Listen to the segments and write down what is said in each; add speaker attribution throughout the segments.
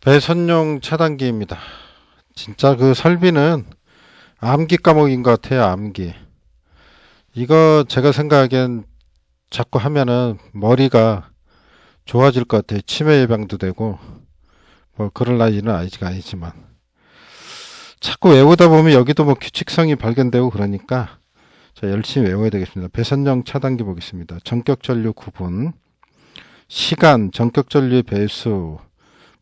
Speaker 1: 배선용 차단기입니다. 진짜 그 설비는 암기 과목인 것 같아요, 암기. 이거 제가 생각하기엔 자꾸 하면은 머리가 좋아질 것 같아요. 치매 예방도 되고, 뭐 그럴 나이는 아니지가 아니지만. 자꾸 외우다 보면 여기도 뭐 규칙성이 발견되고 그러니까 자, 열심히 외워야 되겠습니다. 배선용 차단기 보겠습니다. 전격 전류 구분, 시간, 전격 전류의 배수,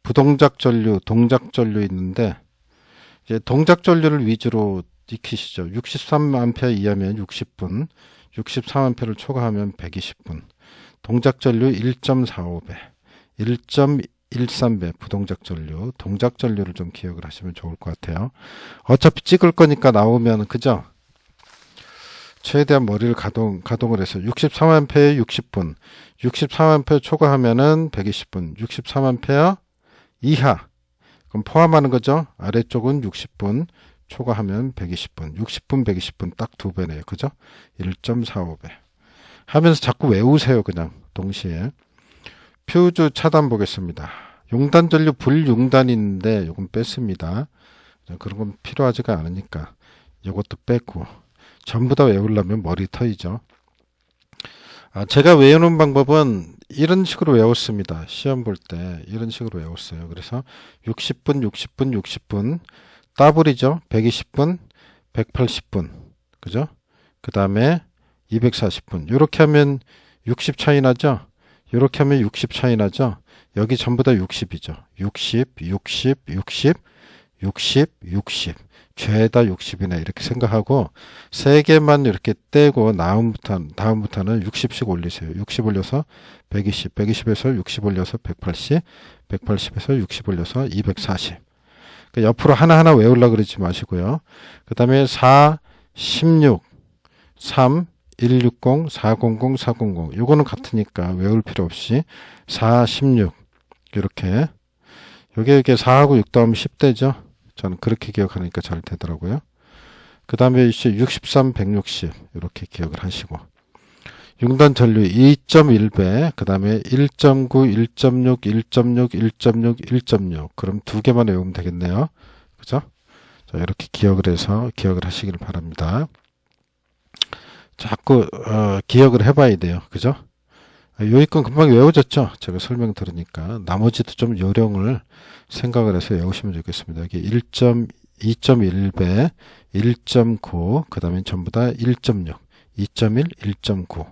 Speaker 1: 부동작 전류, 동작 전류 있는데 이제 동작 전류를 위주로 익히시죠. 63A 이하면 60분, 63A를 초과하면 120분. 동작 전류 1.45배, 1.13배 부동작 전류, 동작 전류를 좀 기억을 하시면 좋을 것 같아요. 어차피 찍을 거니까 나오면 그죠? 최대한 머리를 가동 가동을 해서 63A 60분, 63A 초과하면은 120분, 63A 이하. 그럼 포함하는 거죠. 아래쪽은 60분, 초과하면 120분, 60분, 120분 딱 두 배네요. 그죠? 1.45배. 하면서 자꾸 외우세요. 그냥 동시에. 퓨즈 차단 보겠습니다. 용단 전류 불용단이 있는데 요건 뺐습니다. 그런 건 필요하지가 않으니까 요것도 뺐고 전부 다 외우려면 머리 터이죠. 아, 제가 외우는 방법은 이런 식으로 외웠습니다. 시험 볼 때 이런 식으로 외웠어요. 그래서 60분, 60분, 60분 더블이죠. 120분, 180분. 그죠? 그 다음에 240분. 이렇게 하면 60 차이 나죠? 이렇게 하면 60 차이 나죠? 여기 전부 다 60이죠. 60, 60, 60, 60, 60. 죄다 60이네. 이렇게 생각하고 세 개만 이렇게 떼고 다음부터, 다음부터는 60씩 올리세요. 60 올려서 120, 120에서 60 올려서 180, 180에서 60 올려서 240. 그 옆으로 하나하나 외우려고 그러지 마시고요. 그 다음에 4, 16, 3, 160, 400, 400. 요거는 같으니까 외울 필요 없이 4, 16. 이렇게. 요게 이게 4하고 6 더하면 10대죠. 저는 그렇게 기억하니까 잘 되더라고요. 그 다음에 이제 63, 160. 이렇게 기억을 하시고. 융단 전류 2.1배, 그 다음에 1.9, 1.6, 1.6, 1.6, 1.6. 그럼 두 개만 외우면 되겠네요. 그죠? 자, 이렇게 기억을 해서 기억을 하시길 바랍니다. 자꾸, 어, 기억을 해봐야 돼요. 그죠? 요이 건 금방 외워졌죠? 제가 설명 들으니까. 나머지도 좀 요령을 생각을 해서 외우시면 좋겠습니다. 이게 1.2.1배, 1.9, 그 다음에 전부 다 1.6, 2.1, 1.9.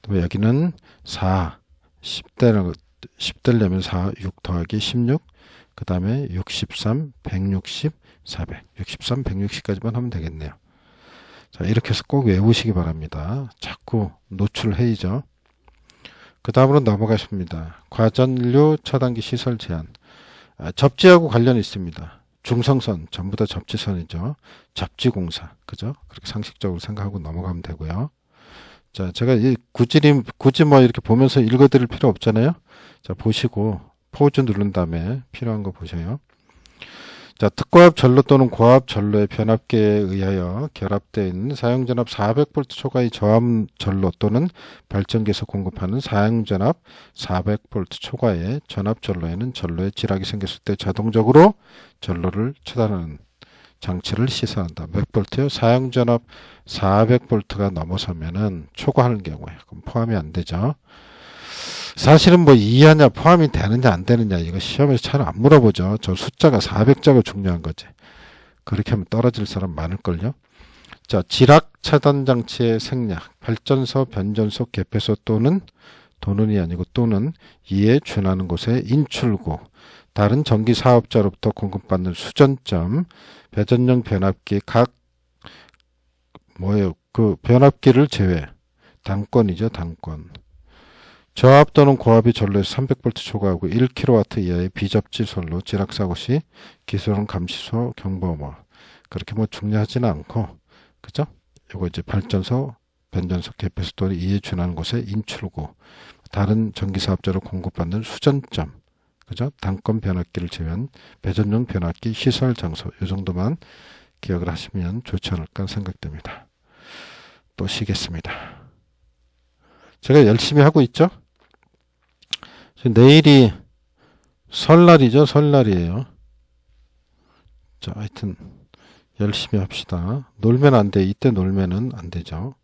Speaker 1: 그다음에 여기는 4, 10대라고 10대려면 4, 6 더하기 16, 그 다음에 63, 160, 400. 63, 160까지만 하면 되겠네요. 자, 이렇게 해서 꼭 외우시기 바랍니다. 자꾸 노출해이죠. 그 다음으로 넘어가십니다. 과전류 차단기 시설 제한. 아, 접지하고 관련이 있습니다. 중성선, 전부 다 접지선이죠. 접지공사. 그죠? 그렇게 상식적으로 생각하고 넘어가면 되고요. 자, 제가 이 굳이, 굳이 뭐 이렇게 보면서 읽어드릴 필요 없잖아요. 자, 보시고 포즈 누른 다음에 필요한 거 보세요. 자, 특고압 전로 또는 고압 전로의 변압계에 의하여 결합되어 있는 사용전압 400V 초과의 저압 전로 또는 발전기에서 공급하는 사용전압 400V 초과의 전압 전로에는 전로에 지락이 생겼을 때 자동적으로 전로를 차단하는 장치를 시사한다. 몇 볼트요? 사용전압 400V가 넘어서면은 초과하는 경우에 그럼 포함이 안 되죠. 사실은 뭐 이하냐 포함이 되느냐 안 되느냐 이거 시험에서 잘 안 물어보죠. 저 숫자가 400자가 중요한 거지. 그렇게 하면 떨어질 사람 많을걸요. 자, 지락 차단 장치의 생략, 발전소, 변전소, 개폐소 또는 도는이 아니고 또는 이에 준하는 곳에 인출구, 다른 전기 사업자로부터 공급받는 수전점, 배전용 변압기 각 뭐예요? 그 변압기를 제외. 단권이죠, 단권. 저압 또는 고압이 전로에서 300V 초과하고 1kW 이하의 비접지 선로 지락사고 시 기술은 감시소 경보 뭐 그렇게 뭐 중요하지는 않고 그죠? 요거 이제 발전소 변전소 개폐소 또는 이에 준하는 곳에 인출구 다른 전기사업자로 공급받는 수전점 그죠? 단건 변압기를 제외한 배전용 변압기 시설 장소 이 정도만 기억을 하시면 좋지 않을까 생각됩니다. 또 쉬겠습니다. 제가 열심히 하고 있죠? 내일이 설날이죠. 설날이에요. 자, 하여튼 열심히 합시다. 놀면 안 돼. 이때 놀면은 안 되죠.